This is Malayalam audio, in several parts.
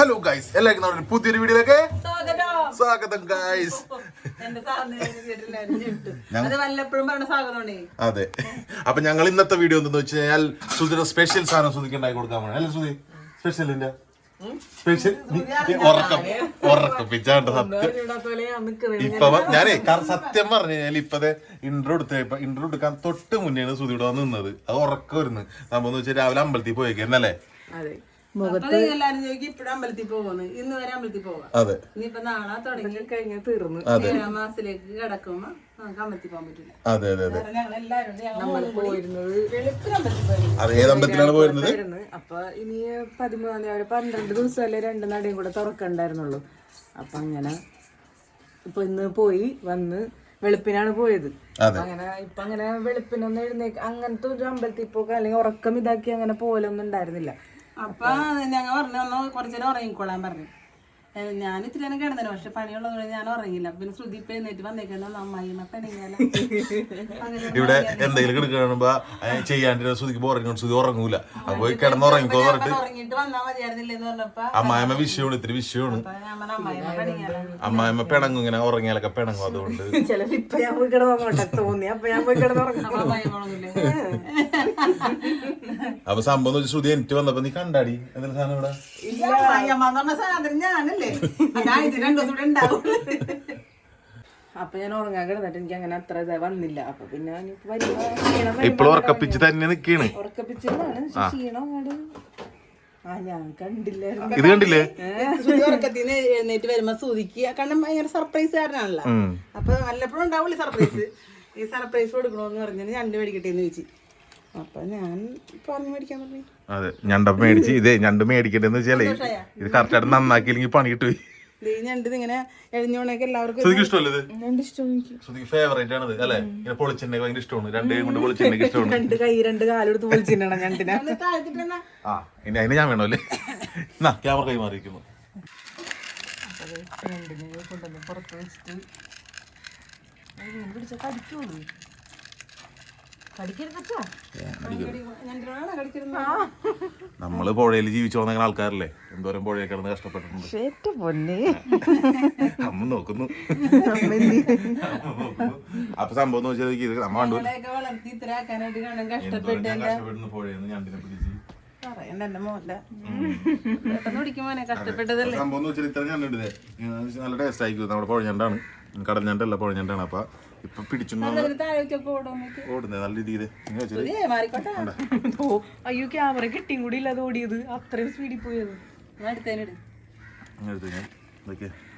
ഹലോ ഗൈസ് എല്ലാവർക്കും നമ്മുടെ പുതിയൊരു വീഡിയോയിലേക്ക് സ്വാഗതം. ഗൈസ് അത് അപ്പൊ ഞങ്ങൾ ഇന്നത്തെ വീഡിയോ എന്തെന്ന് വെച്ച് കഴിഞ്ഞാൽ സുധിയുടെ സ്പെഷ്യൽ സാധനം സുധിക്ക് ഉണ്ടാക്കി കൊടുക്കാൻ പോണേ. അല്ലേ സുധി? സ്പെഷ്യൽ ഉറക്കം. ഉറക്കപ്പിച്ചാണ്ട് സത്യം. ഇപ്പൊ വ- ഞാനേ സത്യം പറഞ്ഞു കഴിഞ്ഞാൽ ഇപ്പതെ ഇൻട്രോ എടുത്ത ഇന്റർവ്യൂ എടുക്കാൻ തൊട്ട് മുന്നേ സുധിയുടെ നിന്നത്. അത് ഉറക്കം വരുന്നത്. നമ്മന്ന് വെച്ചാൽ രാവിലെ അമ്പലത്തിൽ പോയേക്കുന്നല്ലേ അപ്പൊ എല്ലാരും ചോദിക്കും ഇപ്പഴും അമ്പലത്തിൽ പോകുന്നു ഇന്ന് വരെ അമ്പലത്തിൽ പോവാം. അതെ. ഇനിയിപ്പൊ നാളെ തുടങ്ങി. കഴിഞ്ഞ തീർന്നു. ഏഴാം മാസത്തിലേക്ക് കിടക്കുമ്പോ നമുക്ക് അമ്പലത്തിൽ പോകാൻ പറ്റില്ല. അതെ അതെ അതെ. പോയിരുന്നത് അത് ഏത് അമ്പലത്തിലാണ് പോയിരുന്നത്. അപ്പൊ ഇനി പതിമൂന്നാം തീയതി പന്ത്രണ്ട് ദിവസം അല്ലെ രണ്ട് നടയും കൂടെ തുറക്കണ്ടായിരുന്നുള്ളൂ. അപ്പൊ അങ്ങനെ ഇപ്പൊ ഇന്ന് പോയി വന്ന് വെളുപ്പിനാണ് പോയത്. അങ്ങനെ ഇപ്പൊ അങ്ങനെ വെളുപ്പിനൊന്നും എഴുന്നേക്ക് അങ്ങനത്തെ ഒരു അമ്പലത്തിൽ പോക്ക് അല്ലെങ്കിൽ ഉറക്കം ഇതാക്കി അങ്ങനെ പോലൊന്നും ഉണ്ടായിരുന്നില്ല. അപ്പൊ ഞങ്ങൾ പറഞ്ഞു ഒന്ന് കുറച്ചേരം ഉറങ്ങിക്കോളാൻ പറഞ്ഞു. ഏ, ഞാൻ ഇത്തിരി നേരം കിടന്നു പക്ഷെ പണിയുള്ളതുകൊണ്ട് ഞാൻ ഉറങ്ങില്ല പിന്നെ ശ്രുതി ഇപ്പൊ എഴുന്നേറ്റ് പെണ്ണിങ്ങാല ഇവിടെ എന്തെങ്കിലും കിടക്കണമ്പോ ചെയ്യാണ്ട് ശ്രുതിക്ക് ബോറിങ്ങോട്ട് ശ്രുതി ഉറങ്ങൂല. അപ്പൊ കിടന്ന് ഉറങ്ങിക്കോ പറഞ്ഞിട്ട് ഉറങ്ങിയിട്ട് വന്നാ മതിയായിരുന്നില്ലെന്ന് പറഞ്ഞപ്പോ അമ്മായമ്മ വിഷയമാണ് ഇത്തിരി വിഷയമാണ് അമ്മായിമ്മ പിണങ്ങും ഇങ്ങനെ ഉറങ്ങിയാലൊക്കെ പിണങ്ങും അതുകൊണ്ട്. ചിലപ്പോ ഇപ്പൊ ഞാൻ പോയി കിടന്നോട്ടെ തോന്നി. അപ്പൊ ഞാൻ പോയി കിടന്നുറങ്ങാം. അപ്പൊ അമ്മായി പോണൊന്നുമില്ലേ അപ്പൊ സംഭവം ശ്രുതി എനിക്ക് വന്നപ്പോ നീ കണ്ടാടി? എന്തെങ്കിലും സാധനം ഇവിടെ? ഇല്ല പറഞ്ഞ സാധനം ഞാനല്ലേ രണ്ടു ദിവസം ഉണ്ടാവും അപ്പൊ ഞാൻ ഉറങ്ങാൻ കിടന്നിട്ട് എനിക്ക് അങ്ങനെ അത്ര വന്നില്ല. അപ്പൊ പിന്നെ ഇപ്പോൾ ഉറക്കപ്പിച്ച് തന്നെ നിക്കാണ്. ഉറക്കപ്പിച്ചതാണ് പക്ഷെ ക്ഷീണം അങ്ങോട്ട് ആ ഞാൻ കണ്ടില്ലായിരുന്നു. ഇത് കണ്ടില്ലേ? സുധി ഉറക്കത്തിന് എഴുന്നേറ്റ് വരുമ്പോ ശ്രുതിക്ക് കാരണം ഭയങ്കര സർപ്രൈസ് കാരനാണല്ലോ. അപ്പൊ വല്ലപ്പോഴും ഉണ്ടാവില്ല സർപ്രൈസ് ഈ സർപ്രൈസ് കൊടുക്കണോന്ന് പറഞ്ഞാൽ ഞണ്ട് മേടിക്കട്ടെ എന്ന് ചോദിച്ചു. അതെ ഞണ്ട മേടിച്ച്. ഇതേ ഞണ്ട് മേടിക്കണ്ടെന്ന് വെച്ചാലേ ഇത് കറക്റ്റായിട്ട് നന്നാക്കിയില്ലെങ്കിൽ പണി കിട്ടുപോയി ഫേവറേറ്റ് ആണത് അല്ലെ? ഇങ്ങനെ പൊളിച്ചിട്ടുണ്ടെങ്കിൽ ഭയങ്കര ഇഷ്ടമാണ്. രണ്ടേ കൊണ്ട് പൊളിച്ചിട്ടുണ്ടെങ്കിൽ ഇഷ്ടമാണ്. രണ്ട് കൈ രണ്ട് കാലെടുത്ത് വിളിച്ചിട്ടുണ്ടാണ് ഞണ്ടിനെ. ആ ഇനി അതിന് ഞാൻ വേണോ അല്ലേ എന്നാ ക്യാമറ കൈമാറിയിരിക്കുന്നു. കൊണ്ടുവന്ന് പുറത്ത് വെച്ചിട്ട് പിടിച്ച കടിക്കുള്ളൂ നമ്മൾ പുഴയിൽ ജീവിച്ചു വന്ന ആൾക്കാരല്ലേ? എന്തോരം പുഴയിൽ കിടന്ന് കഷ്ടപ്പെട്ടിട്ടുണ്ട്. അമ്മ നോക്കുന്നു. അപ്പൊ സംഭവം എന്ന് വെച്ചാൽ നമ്മ കണ്ടു. പുഴയിൽ നിന്ന് ഞണ്ടിനെ പിടിച്ച്. സംഭവം എന്ന് വെച്ചാൽ ഇത്ര ഞണ്ടുണ്ട് നല്ല ടേസ്റ്റ് ആയിരിക്കും നമ്മുടെ പുഴ ഞണ്ടാണ് കടൽ ഞണ്ടല്ല പുഴ ഞണ്ടാണ് അപ്പൊ ഇപ്പൊ പിടിച്ചു ഓടുന്നേ നല്ല രീതിയിൽ. അയ്യോ ക്യാമറ കിട്ടിയും കൂടി ഇല്ലാതെ ഓടിയത്. അത്രയും സ്പീഡിൽ പോയത്.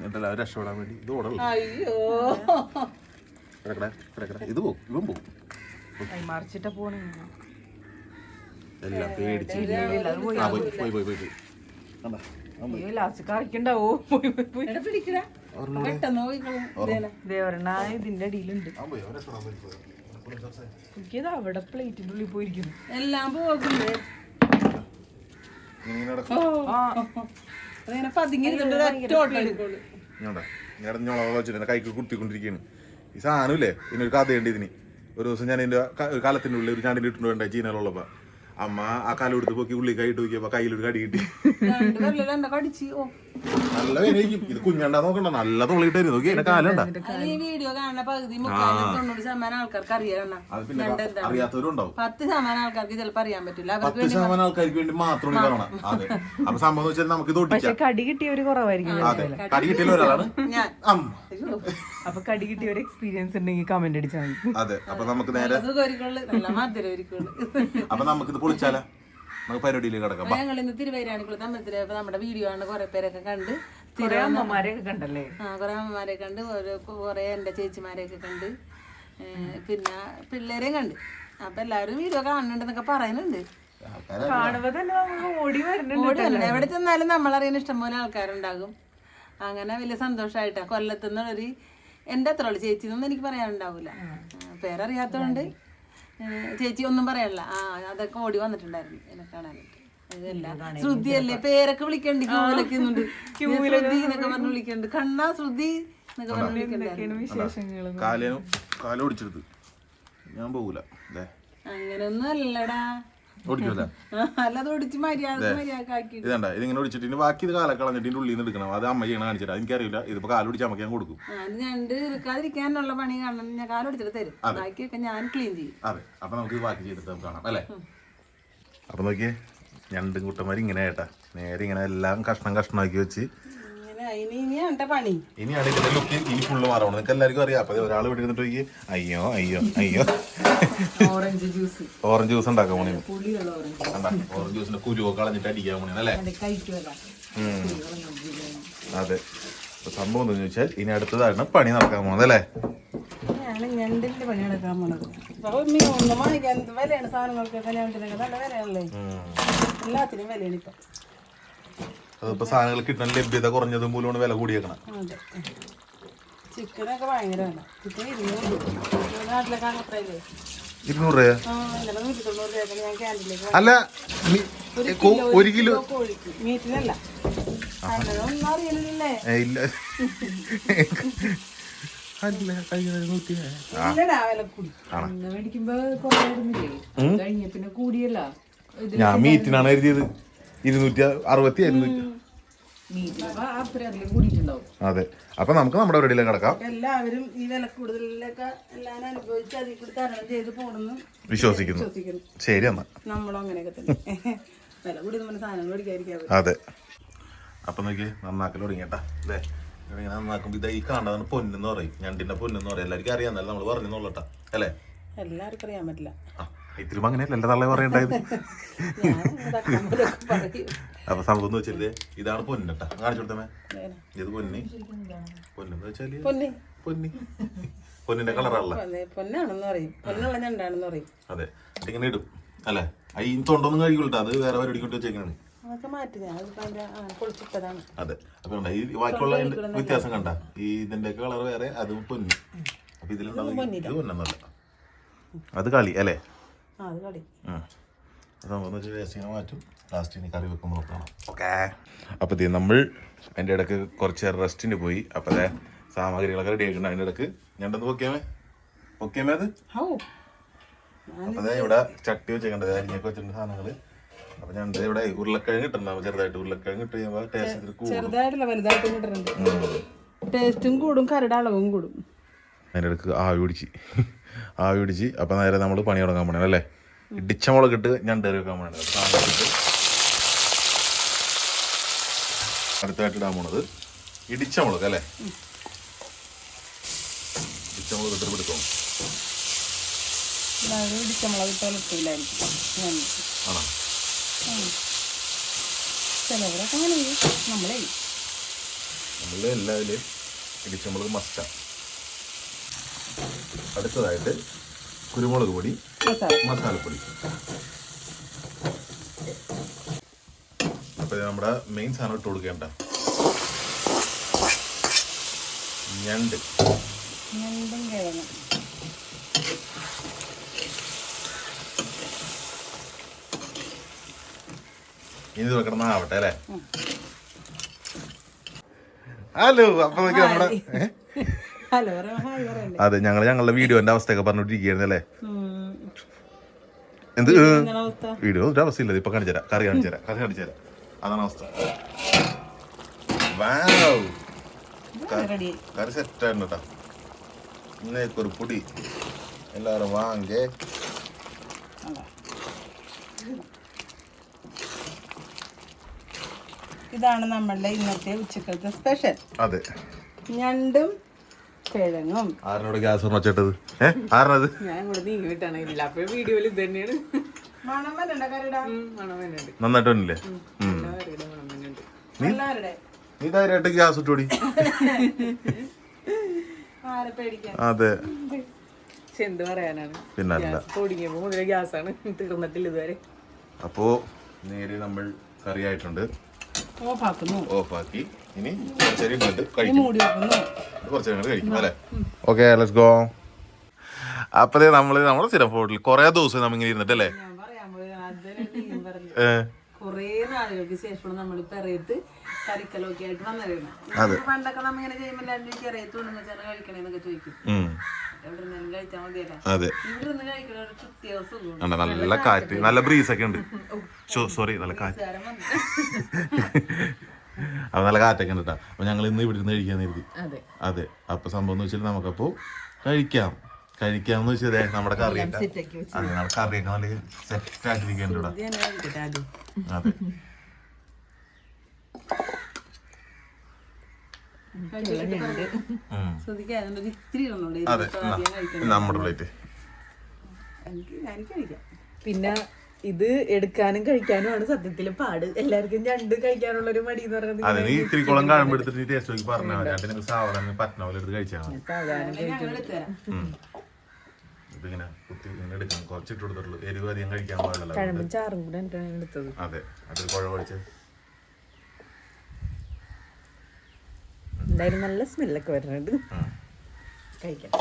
ണ്ടാവോ രക്ഷപ്പെടാൻ വേണ്ടി. ഇത് ഓടല്ല? അയ്യോ. കിടക്കട കിടക്കട. ഇത് പോകും ഇവൻ പോകും മറിച്ചിട്ടാ പോണേ. എല്ലാം പേടിച്ച്. പോയി. പോയി പോയി പോയി പോയി. അയ്യോ ലാസ്റ്റ് കറിക്കണ്ടാവോ? പോയി പോയി പോയി. പിടിക്കടാ. ഇതിന്റെ അടിയിലുണ്ട്. എനിക്കത് അവിടെ പ്ലേറ്റിന്റെ ഉള്ളിൽ പോയിരിക്കുന്നു. എല്ലാം നടക്കും. അതിങ്ങനെ പതുങ്ങി വെച്ചിട്ട് കൈക്ക് കുത്തിക്കൊണ്ടിരിക്കുകയാണ്. ഈ സാധനമില്ലേ ഒരു കഥയുണ്ട് ഇതിന്. ഒരു ദിവസം ഞാൻ എന്റെ ഒരു കാലത്തിന്റെ ഉള്ളിൽ ഒരു ചാണ്ടിൽ ഇട്ടു വേണ്ട ചീനലുള്ളപ്പോൾ അമ്മ ആ കാലം എടുത്ത് പോക്കി ഉള്ളി കൈയിട്ട് നോക്കിയപ്പോൾ കയ്യിലൊരു കടി കിട്ടി. നല്ല വേനയിക്കും ഇത് കുഞ്ഞണ്ടാ നോക്കണ്ട നല്ല തുള്ളിയിട്ടായിരുന്നു. നോക്കി എന്റെ കാലുണ്ടാ. ഈ വീഡിയോ കാണുന്ന പകുതി മുക്കാലും തൊണ്ണൂറ് ശതമാനം ആൾക്കാർക്ക് അറിയാം അത് പിന്നെ അറിയാത്തവരും പത്ത് ശതമാനം ആൾക്കാർക്ക് ചിലപ്പോൾ അറിയാൻ പറ്റില്ല. അവർക്ക് പത്ത് ശതമാനം ആൾക്കാർക്ക് വേണ്ടി മാത്രം പറയണം അതെ. അപ്പൊ സംഭവം വെച്ചാൽ നമുക്ക് ഇത് കടി കിട്ടിയവര് കുറവായിരിക്കും അതെ. കടി കിട്ടിയ ഒരാളാണ്. ഞാൻ. അപ്പൊ കടി കിട്ടിയ ഒരു എക്സ്പീരിയൻസ് ഉണ്ടെങ്കിൽ കമന്റ് അടിച്ചാൽ മതി. അതെ. അപ്പൊ നമുക്ക് നേരെ അപ്പൊ നമുക്കിത് പൊളിച്ചാലാ? നമുക്ക് പരിപാടിയിലേക്ക് കിടക്കാം. ഞങ്ങൾ ഇന്ന് തിരുവൈരാണിക്കുളത്ത് അമ്പലത്തിലെ നമ്മുടെ വീഡിയോ ആണ് കുറെ പേരൊക്കെ കണ്ട് കുറെ അമ്മമാരെയൊക്കെ കണ്ടല്ലേ? ആ കുറെ അമ്മമാരെ കണ്ട് ഓരോ കുറെ എന്റെ ചേച്ചിമാരെയൊക്കെ കണ്ട് പിന്നെ പിള്ളേരെയും കണ്ട്. അപ്പൊ എല്ലാവരും വീഡിയോ കാണുന്നുണ്ടെന്നൊക്കെ പറയുന്നുണ്ട്. കാണുമ്പോ തന്നെ നമുക്ക് ഓടി വരുന്നുണ്ട് എവിടെ ചെന്നാലും നമ്മളറിയുന്ന ഇഷ്ടംപോലെ ആൾക്കാരുണ്ടാകും. അങ്ങനെ വലിയ സന്തോഷമായിട്ടാ കൊല്ലത്തുനിന്നുള്ളൊരു എന്റെ അത്ര ഉള്ളു. ചേച്ചി എന്നൊന്നും എനിക്ക് പറയാനുണ്ടാവില്ല പേരറിയാത്തതുകൊണ്ട് ചേച്ചി ഒന്നും പറയാനില്ല ആ അതൊക്കെ ഓടി വന്നിട്ടുണ്ടായിരുന്നു. എന്നെ കാണാനായിട്ട് ശ്രുതിയല്ലേ പേരൊക്കെ വിളിക്കണ്ട് ഇന്നുണ്ട് ശ്രുതി എന്നൊക്കെ പറഞ്ഞ് വിളിക്കണ്ട്. കണ്ണാ ശ്രുതി എന്നൊക്കെ പറഞ്ഞ് വിളിക്കണ്ടായിരുന്നു. ഞാൻ പോകൂല. അങ്ങനൊന്നും അല്ലടാ. ഇതണ്ട? ഇതിങ്ങനെ ഒടിച്ചിട്ട് ഇനി ബാക്കി ഇത് കാല കളഞ്ഞിട്ട് ഇതിന്റെ ഉള്ളിൽ നിന്ന് എടുക്കണം. അത് അമ്മ ചെയ്യണം കാണിച്ചിട്ട് എനിക്കറിയില്ല. ഇതിപ്പോ കാൽ പിടിച്ച് അമ്മയ്ക്ക് ഞാൻ കൊടുക്കും ഞണ്ട് ഇറുക്കാതിരിക്കാനുള്ള പണി കാണണം ഞാൻ കാലൊടിച്ചിട്ട് തരും. ബാക്കിയൊക്കെ ഞാൻ ക്ലീൻ ചെയ്യും. അതെ. അപ്പൊ നമുക്ക് ബാക്കി ചെയ്തിട്ട് നമുക്ക് കാണാം. അല്ലേ? അപ്പൊ നോക്കിയേ ഞണ്ടും കുട്ടന്മാർ ഇങ്ങനെ ഏട്ടാ നേരെ ഇങ്ങനെ എല്ലാം കഷ്ണം കഷ്ണമാക്കി വെച്ച് ഇനി ഇതിന്റെ ലുക്ക് ഇനി ഫുള്ള് മാറണം. നിങ്ങൾക്ക് എല്ലാവർക്കും അറിയാം. അപ്പൊ ഒരാൾ ഇവിടെ ഇരുന്നിട്ട് അയ്യോ അയ്യോ അയ്യോ. Orange juice. ഓറഞ്ച് ജ്യൂസ് ഉണ്ടാക്കാൻ പോണേ ഓറഞ്ച് ജ്യൂസിന്റെ കുരുവൊക്കെ കളഞ്ഞിട്ട് അടിക്കാൻ പോണേ അല്ലേ? അത് സംഭവം ചോദിച്ചാൽ ഇനി അടുത്തതാണ് പണി നടക്കാൻ പോണത് അല്ലേ? ഞണ്ടിന്റെ പണി നടക്കാൻ പോണത്. വിലയാണ് സാധനങ്ങൾക്കൊക്കെ ഞണ്ടിനൊക്കെ നല്ല വിലയാണല്ലേ? എല്ലാത്തിനും വിലയാണ് ഇപ്പൊ. അതിപ്പോ സാധനങ്ങൾ കിട്ടാൻ ലഭ്യത കുറഞ്ഞത് മൂലമാണ് വില കൂടിയേക്കണം. ചിക്കനൊക്കെ ഭയങ്കര വില. ചിക്കൻ ഇരുന്നൂറ് നാട്ടിലൊക്കെ അത്രയല്ലേ രൂപ അല്ല ഒരു കിലോ മീറ്റിനല്ല ഇല്ല. അല്ല കഴിഞ്ഞ നൂറ്റി മേടിക്കുമ്പോ പിന്നെ കൂടിയല്ല. ഞാൻ മീറ്റിനാണ് എഴുതിയത് ഇരുന്നൂറ്റി അറുപത്തി ഇരുന്നൂറ്റി അതെ. അപ്പൊ നമുക്ക് നമ്മുടെ വീട്ടിലേക്ക് കിടക്കാം. എല്ലാവരും ഈ വില കൂടുതലൊക്കെ എല്ലാവരും അനുഭവിച്ച് അതിൽ കൂടി തരണം ചെയ്ത് പോണെന്ന് വിശ്വസിക്കുന്നു. ശരി എന്നാ. നമ്മളും അങ്ങനെയൊക്കെ തന്നെ. വില കൂടി നമ്മുടെ സാധനങ്ങൾ മേടിക്കാതിരിക്കാതെ അതെ. അപ്പൊ നോക്കി നന്നാക്കൽ തുടങ്ങിയട്ടാ. അതെ ഇങ്ങനെ നന്നാക്കുമ്പോ ഇതാ ഈ കാണുന്നതാണ് പൊന്നെന്ന് പറയും. ഞണ്ടിന്റെ പൊന്നെന്ന് പറയും. എല്ലാവർക്കും അറിയാന്നല്ല നമ്മൾ പറഞ്ഞോളട്ടാ അല്ലേ? എല്ലാവർക്കും അറിയാൻ പറ്റില്ല. ആ. ഇത്തിരി അങ്ങനെയല്ല എല്ലാ തള്ളേ പറയണ്ടായത്. അപ്പൊ സംഭവം എന്ന് വെച്ചിട്ട് ഇതാണ് പൊന്നട്ടാ കാണിച്ചു കൊടുത്തമേ. ഇത് പൊന്നി. പൊന്നെന്ന് വെച്ചാൽ പൊന്നി. പൊന്നി. പൊന്നിന്റെ കളറാണല്ലോ പൊന്നെ- പൊന്നാണെന്ന് പറയും. പൊന്നുള്ള ഞണ്ടാണെന്ന് പറയും. അതെ. ഇങ്ങനെ ഇടും. അല്ലേ? ഈ തൊണ്ടൊന്നും കഴിക്കൂട്ടോ അത് വേറെ പരിപാടി കൊണ്ട് വെച്ചേക്കാണ് അതെ. അപ്പൊ ഈ ബാക്കിയുള്ള വ്യത്യാസം കണ്ട. ഈ ഇതിന്റെ കളർ വേറെ അത് പൊന്നി. അപ്പൊ ഇതിലുണ്ടാവും ഇത് അത് കളി അല്ലേ? അത് മാറ്റും. ലാസ്റ്റ് കറി വെക്കുമ്പോൾ നോക്കണം ഓക്കെ. അപ്പോൾ ഇത് നമ്മൾ അതിന്റെ ഇടയ്ക്ക് കുറച്ച് നേരം റെസ്റ്റിന് പോയി. അപ്പോൾ അതെ സാമഗ്രികളൊക്കെ റെഡി ആയിട്ടുണ്ട്. അതിന്റെ ഇടയ്ക്ക് ഞണ്ടെന്ന് പൊക്കിയാമേ പൊക്കിയാമേ അത്. അപ്പോൾ അതെ ഇവിടെ ചട്ടി വെച്ചേക്കണ്ടത് അരിഞ്ഞൊക്കെ വെച്ചിട്ടുണ്ട് സാധനങ്ങൾ അപ്പോൾ ഞണ്ട് ഇവിടെ ഉരുളക്കിഴങ്ങ് ഇട്ടുണ്ടാവും ചെറുതായിട്ട് ഉരുളക്കിഴങ്ങ് ഇട്ട് കഴിയുമ്പോൾ ടേസ്റ്റ് കൂടും. ചെറുതായിട്ടല്ല വലുതായിട്ടും ടേസ്റ്റും കൂടും കരട് അളവും കൂടും. അതിന്റെ ഇടയ്ക്ക് ആവി പിടിച്ച്. ആവി പിടിച്ച് അപ്പം നേരെ നമ്മൾ പണി തുടങ്ങാൻ പോണേ അല്ലേ? ഇടിച്ച മുളകിട്ട് ഞാൻ ഡെറി വെക്കാൻ പോണേ. അടുത്തായിട്ട് ഇടാൻ പോണത് ഇടിച്ച മുളക് അല്ലേ? ഇടിച്ച മുളക് ഇട്ട് പിടിക്കണം ഇടിച്ച ഇടിച്ചമുളക് ഇട്ടാൽ ഇട്ടില്ലായിരിക്കും. ആണോ? ചിലവരൊക്കെ അങ്ങനെ നമ്മളെ നമ്മൾ എല്ലാവരും ഇടിച്ച മുളക് മസ്റ്റാ അടുത്തതായിട്ട് കുരുമുളക് പൊടി മസാലപ്പൊടി. അപ്പൊ ഇത് നമ്മുടെ മെയിൻ സാധനം ഇട്ട് കൊടുക്കേണ്ട ഞണ്ട്. ഞണ്ടും കിഴങ്ങും. ഇനി ഇത് വെക്കണം ആവട്ടെ അല്ലേ? ഹലോ അപ്പൊ നോക്കി നമ്മുടെ അതെ ഞങ്ങൾ ഞങ്ങളുടെ വീഡിയോന്റെ അവസ്ഥയൊക്കെ പറഞ്ഞോണ്ടിരിക്കുകയായിരുന്നു അല്ലേ? എന്ത് വീഡിയോ ഒരു അവസ്ഥയില്ല ഇപ്പൊ കാണിച്ചു തരാം കറി കാണിച്ചു തരാം കറി കാണിച്ചു തരാം. അതാണ് അവസ്ഥ. കറി സെറ്റ് കേട്ടോ ഇന്നേക്ക് ഒരു പൊടി. എല്ലാരും വാങ്ങേ ഇതാണ് നമ്മളുടെ ഇന്നത്തെ ഉച്ചക്കത്തെ സ്പെഷ്യൽ അതെ. ഞണ്ടും കിഴങ്ങും. ആറിനോട് ഗ്യാസ് ഉറച്ചിട്ടത് ഏ? ആറിനത്? ഞാൻ ഇവിടെ വിട്ടാണ് ഇല്ല വീഡിയോയിൽ ഇത് തന്നെയാണ്. എല്ലാവരുടെ. നീ ധൈര്യമായിട്ട് ഗ്യാസ് ഇട്ടോടി. അതെ. എന്ത് പറയാനാണ്? പിന്നല്ല. പൊടിക്കുമ്പോ മുതലേ ഗ്യാസാണ്. തീർന്നിട്ടില്ല ഇതുവരെ. അപ്പോ നേരെ നമ്മൾ കറിയായിട്ടുണ്ട്. ഓഫാക്കുന്നു. ഓഫാക്കി. ഇനി കുറച്ചേരി കഴിക്കും. കഴിക്കും അല്ലേ? ഓക്കെ ലെറ്റ്സ് ഗോ അപ്പതേ നമ്മൾ നമ്മുടെ സ്ഥിരം ഫോട്ടിൽ കുറെ ദിവസം നമ്മ ഇങ്ങനെ ഇരുന്നിട്ടല്ലേ? കുറേ നാളുകൾക്ക് ശേഷമാണ് നമ്മൾ പെറയത്ത് കറിക്കലൊക്കെ ആയിട്ട് വന്നിരുന്നത് അതെ. പണ്ടൊക്കെ നമ്മ ഇങ്ങനെ ചെയ്യുമ്പോൾ വെച്ചാൽ കഴിക്കണേന്നൊക്കെ ചോദിക്കും. നല്ല കാറ്റ് നല്ല ബ്രീസ് ഒക്കെ ഉണ്ട് സോറി നല്ല കാറ്റ്. അപ്പൊ നല്ല കാറ്റൊക്കെ ഉണ്ട് കേട്ടോ അപ്പൊ ഞങ്ങൾ ഇന്ന് ഇവിടെ നിന്ന് കഴിക്കാൻ കരുതി. അതെ. അപ്പൊ സംഭവം എന്ന് വെച്ചാൽ നമുക്കപ്പോ കഴിക്കാം. കഴിക്കാന്ന് വെച്ചാൽ ദേ നമ്മുടെ കറിയൊക്കെ അതെ നമ്മുടെ കറിയൊക്കെ നല്ല സെറ്റ് ആയിട്ടിരിക്കുന്നുണ്ട് അതെ ഉം. ശ്രദ്ധിക്കാതെ ഒരു ഇത്തിരി ഇടുന്നുണ്ട് അതെ നമ്മുടെ പ്ലേറ്റ് പിന്നെ ഇത് എടുക്കാനും കഴിക്കാനും ആണ് സത്യത്തിൽ പാട്. എല്ലാവർക്കും രണ്ട് കഴിക്കാനുള്ള ഒരു മടി എന്ന് പറയുന്നത് അതെ നീ ഇത്തിരി കുളം കാണുമ്പോൾ എടുത്തിട്ട് ടേസ്റ്റ് നോക്കി പറഞ്ഞാൽ മതി. സാവധാനം പറ്റുന്ന പോലെ എടുത്ത് കഴിച്ചാൽ മതി. ഇതിങ്ങനെ കുത്തി ഇങ്ങനെ എടുക്കണം കുറച്ചിട്ട് കൊടുത്തിട്ടുള്ളൂ. എരിവ് അധികം കഴിക്കാൻ പാടില്ല. കഴമ്പും ചാറും കൂടെ എന്നിട്ടാണ് എടുത്തത്. അതെ അത് കുഴ എന്തായാലും നല്ല സ്മെല്ലൊക്കെ വരുന്നുണ്ട്. കഴിക്കാം.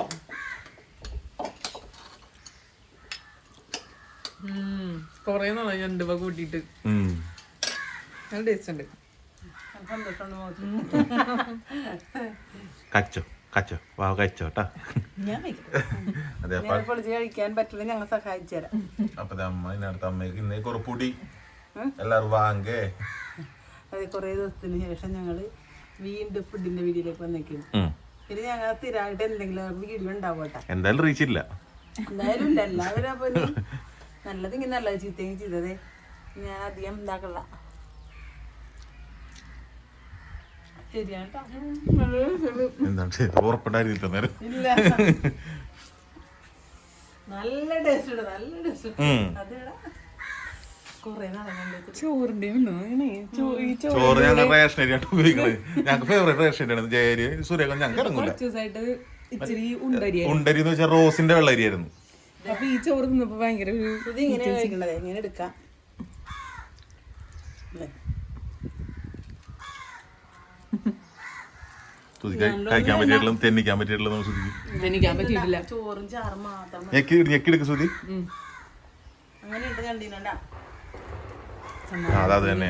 കൊറേ നാളെ ഞാൻ രൂപ കൂട്ടിയിട്ട്. നല്ല ടേസ്റ്റ് ഉണ്ട്. കച്ചോ കച്ചോ വാ കച്ചോ കേട്ടാ. കഴിക്കാൻ പറ്റില്ല ഞങ്ങൾ സഹായിച്ചു തരാം. അപ്പൊ ദേ അമ്മ ഇതിനടുത്ത് അമ്മയ്ക്ക് ഇന്നേ കുറപ്പൂടി എല്ലാരും വാങ്ങേ അതെ കുറേ ദിവസത്തിന് ശേഷം ഞങ്ങൾ വീണ്ടും ഫുഡിന്റെ വീഡിയോയിലേക്ക് വന്നേക്കും. പിന്നെ ഞങ്ങൾ സ്ഥിരമായിട്ട് എന്തെങ്കിലും വീഡിയോ ഉണ്ടാവട്ടെ? എന്തായാലും റീച്ച് ഇല്ല. എന്തായാലും ഇല്ല. എല്ലാവരും അപ്പൊ ഇങ്ങനെ നല്ലതെങ്കിൽ നല്ലത് ചീത്തയും ചെയ്തതേ. ഞാൻ അധികം ഇല്ല. നല്ല ടേസ്റ്റ് ഉണ്ട്. നല്ല ടേസ്റ്റ് ഉം. അതെടാ. ചോറ് ഞങ്ങൾ റേഷൻ അരിയാണ് ഉപയോഗിക്കുന്നത് ഞങ്ങൾക്ക് ഫേവറേറ്റ് റേഷൻ അരിയാണ് ജയരി സൂര്യകാന്ത് ഞങ്ങൾക്ക് ഇറങ്ങില്ല കുറച്ച് ദിവസമായിട്ട് ഇച്ചിരി ഉണ്ടരി ഉണ്ടരി എന്ന് വെച്ചാൽ റോസിന്റെ വെള്ളരിയായിരുന്നു. അപ്പൊ ഈ ചോറ് തിന്നപ്പോ ഭയങ്കര ഇങ്ങനെ എടുക്കാം. കഴിക്കാൻ തെന്നിക്കാൻ പറ്റിയിട്ടില്ല. ചോറും ചാറും മാത്രം. ഞെക്കി അങ്ങനെ അത് തന്നെ.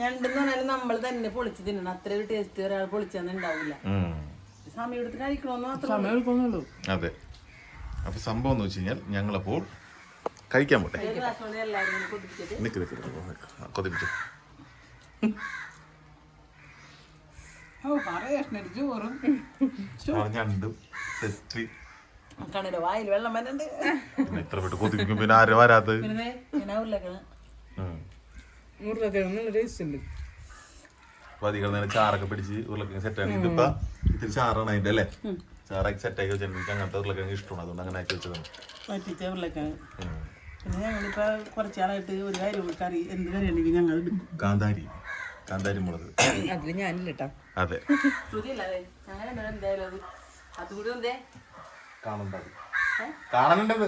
ഞണ്ടെന്ന് നമ്മൾ തന്നെ പൊളിച്ച് തിന്നണം. അത്ര ഒരു ടേസ്റ്റ് ഒരാൾ പൊളിച്ചാന്ന് ഉണ്ടാവില്ല. സമയം എടുത്ത് കഴിക്കണമെന്ന് അതെ. അപ്പൊ സംഭവം എന്ന് വെച്ച് കഴിഞ്ഞാൽ ഞങ്ങളപ്പോൾ കഴിക്കാൻ പോട്ടെ. നിക്ക് നിക്ക് കൊതിപ്പിച്ചു. ചോറും. ഞണ്ടും സെറ്റ് വായിൽ വെള്ളം വരണ്ട്. ഇത്ര പെട്ട് കൊതിക്കും പിന്നെ ആരും വരാത്തത്? ഉരുളക്കിഴങ്ങ് ഉം. ഉരുളക്കിഴങ്ങ് നല്ല ടേസ്റ്റ് ഉണ്ട്. അപ്പൊ അധികം നേരം ചാറൊക്കെ പിടിച്ച് ഉരുളക്കിഴങ്ങ് സെറ്റാണ് ഇതിപ്പോ ഇത്തിരി ചാറാണ് അതിന്റെ അല്ലേ? ചാറാക്കി സെറ്റാക്കി എനിക്ക് അങ്ങനത്തെ ഉരുളക്കിഴങ്ങ് ഇഷ്ടമാണ്. അതുകൊണ്ട് അങ്ങനെ ആക്കി വെച്ചതാണ്. പറ്റിച്ച ഉരുളക്കിഴങ്ങ്. ഉം. പിന്നെ ഞങ്ങളിപ്പോ കുറച്ചാളായിട്ട് ഒരു കാര്യം കറി എന്ത് കറി ഉണ്ടെങ്കിൽ ഞങ്ങൾ കാന്താരി. കാന്താരി മുളക്. അതിൽ ഞാനില്ല കേട്ടാ അതെ ശ്രുതിയില്ലാതെ കാണാനുണ്ടത്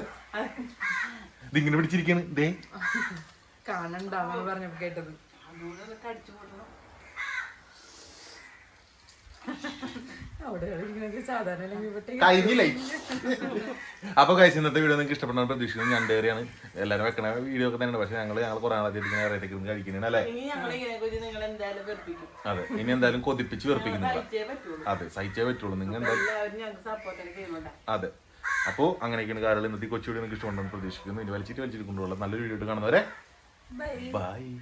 ഇതിങ്ങനെ പിടിച്ചിരിക്കാണ്. ദേ. കാണണ്ടാന്ന് പറഞ്ഞപ്പോ കേട്ടത്. അവിടെ കഴിഞ്ഞില്ലേ? അപ്പൊ കഴിച്ച ഇന്നത്തെ വീഡിയോ നിങ്ങൾക്ക് ഇഷ്ടപ്പെടാൻ പ്രതീക്ഷിക്കുന്നു. ഞാൻ ഞണ്ടേറിയാണ് എല്ലാരും വെക്കണ വീഡിയോ ഒക്കെ തന്നെയാണ്. പക്ഷെ ഞങ്ങൾ ഞങ്ങൾ കുറെ ആളായിട്ട് ഇങ്ങനെ വെറൈറ്റി കഴിക്കുന്നതാണ് അല്ലേ അതെ. ഇനി എന്തായാലും കൊതിപ്പിച്ച് വെറുപ്പിക്കുന്നില്ല. അതെ സഹിച്ചേ പറ്റുള്ളൂ. നിങ്ങൾ എന്തായാലും അതെ. അപ്പോൾ അങ്ങനെയൊക്കെയാണ് കാര്യങ്ങൾ. ഇന്നത്തെ വീഡിയോ നിങ്ങൾക്ക് ഇഷ്ടമുണ്ടെന്ന് പ്രതീക്ഷിക്കുന്നു. ഇനി വലിച്ചിട്ട് വലിച്ചിട്ട് കൊണ്ടുള്ള നല്ലൊരു വീഡിയോ കാണുന്നവരെ Bye. Bye.